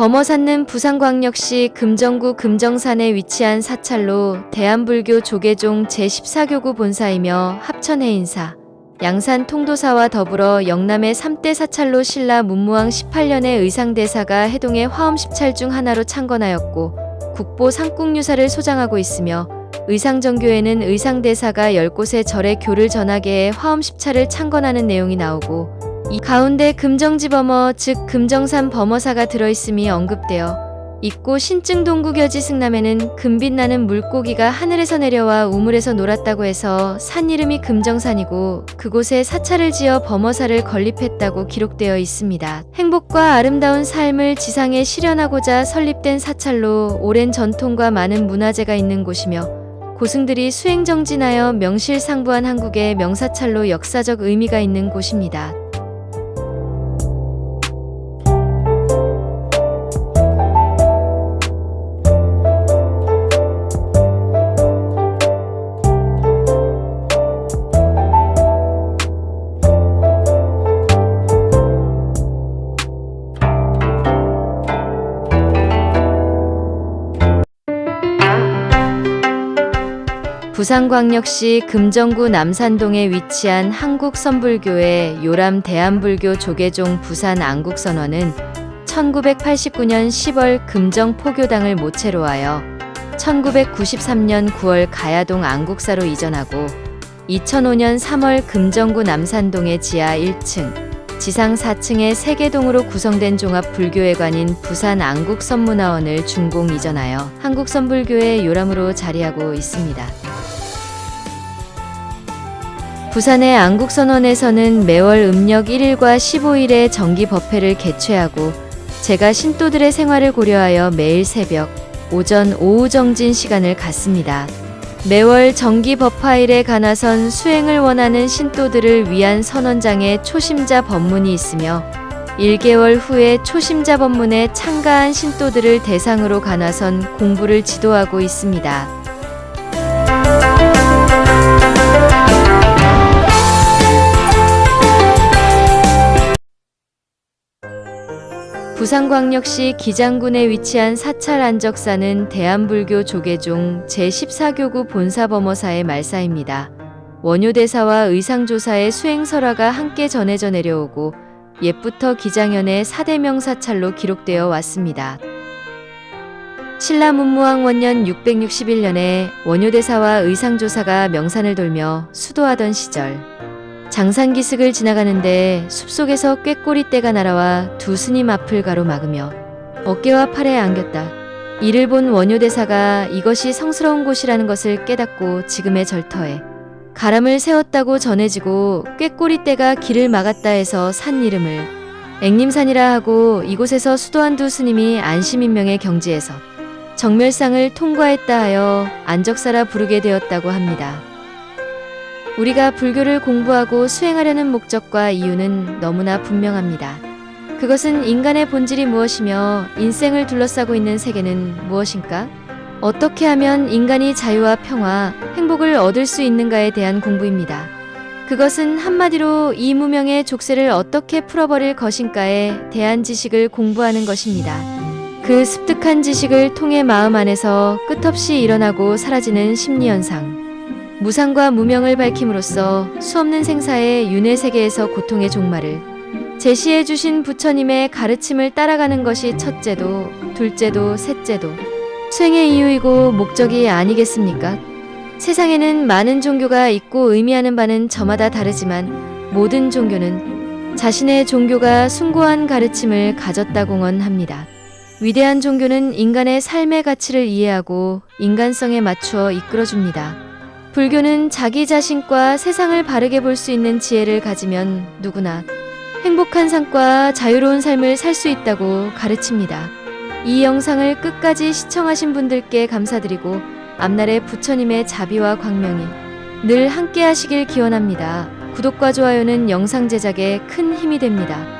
범어산는 부산광역시 금정구 금정산에 위치한 사찰로 대한불교 조계종 제14교구 본사이며 합천해인사, 양산 통도사와 더불어 영남의 3대 사찰로 신라 문무왕 18년의 의상대사가 해동의 화엄 10찰 중 하나로 창건하였고 국보 상국유사를 소장하고 있으며 의상정교에는 의상대사가 10곳의 절에 교를 전하게 해 화엄 10차를 창건하는 내용이 나오고 이 가운데 금정지범어 즉 금정산 범어사가 들어있음이 언급되어 있고 신증동구겨지 승남에는 금빛나는 물고기가 하늘에서 내려와 우물에서 놀았다고 해서 산 이름이 금정산이고 그곳에 사찰을 지어 범어사를 건립했다고 기록되어 있습니다. 행복과 아름다운 삶을 지상에 실현하고자 설립된 사찰로 오랜 전통과 많은 문화재가 있는 곳이며 고승들이 수행정진하여 명실상부한 한국의 명사찰로 역사적 의미가 있는 곳입니다. 부산광역시 금정구 남산동에 위치한 한국선불교회 요람 대한불교 조계종 부산 안국선원은 1989년 10월 금정 포교당을 모체로 하여 1993년 9월 가야동 안국사로 이전하고 2005년 3월 금정구 남산동의 지하 1층, 지상 4층의 세개동으로 구성된 종합 불교회관인 부산 안국선문화원을 준공 이전하여 한국선불교회 요람으로 자리하고 있습니다. 부산의 안국선원에서는 매월 음력 1일과 15일에 정기 법회를 개최하고 제가 신도들의 생활을 고려하여 매일 새벽, 오전, 오후 정진 시간을 갖습니다. 매월 정기 법화일에 가나선 수행을 원하는 신도들을 위한 선원장의 초심자 법문이 있으며 1개월 후에 초심자 법문에 참가한 신도들을 대상으로 가나선 공부를 지도하고 있습니다. 부산광역시 기장군에 위치한 사찰 안적사는 대한불교 조계종 제14교구 본사범어사의 말사입니다. 원효대사와 의상조사의 수행설화가 함께 전해져 내려오고 옛부터 기장현의 사대명 사찰로 기록되어 왔습니다. 신라 문무왕 원년 661년에 원효대사와 의상조사가 명산을 돌며 수도하던 시절 장산기슭을 지나가는데 숲속에서 꾀꼬리 떼가 날아와 두 스님 앞을 가로막으며 어깨와 팔에 안겼다. 이를 본 원효대사가 이것이 성스러운 곳이라는 것을 깨닫고 지금의 절터에 가람을 세웠다고 전해지고 꾀꼬리 떼가 길을 막았다 해서 산 이름을 앵림산이라 하고 이곳에서 수도한 두 스님이 안심인명의 경지에서 정멸상을 통과했다 하여 안적사라 부르게 되었다고 합니다. 우리가 불교를 공부하고 수행하려는 목적과 이유는 너무나 분명합니다. 그것은 인간의 본질이 무엇이며 인생을 둘러싸고 있는 세계는 무엇인가? 어떻게 하면 인간이 자유와 평화, 행복을 얻을 수 있는가에 대한 공부입니다. 그것은 한마디로 이 무명의 족쇄를 어떻게 풀어버릴 것인가에 대한 지식을 공부하는 것입니다. 그 습득한 지식을 통해 마음 안에서 끝없이 일어나고 사라지는 심리현상. 무상과 무명을 밝힘으로써 수없는 생사의 윤회 세계에서 고통의 종말을 제시해 주신 부처님의 가르침을 따라가는 것이 첫째도 둘째도 셋째도 수행의 이유이고 목적이 아니겠습니까? 세상에는 많은 종교가 있고 의미하는 바는 저마다 다르지만 모든 종교는 자신의 종교가 숭고한 가르침을 가졌다 공언합니다. 위대한 종교는 인간의 삶의 가치를 이해하고 인간성에 맞추어 이끌어줍니다. 불교는 자기 자신과 세상을 바르게 볼 수 있는 지혜를 가지면 누구나 행복한 삶과 자유로운 삶을 살 수 있다고 가르칩니다. 이 영상을 끝까지 시청하신 분들께 감사드리고 앞날의 부처님의 자비와 광명이 늘 함께 하시길 기원합니다. 구독과 좋아요는 영상 제작에 큰 힘이 됩니다.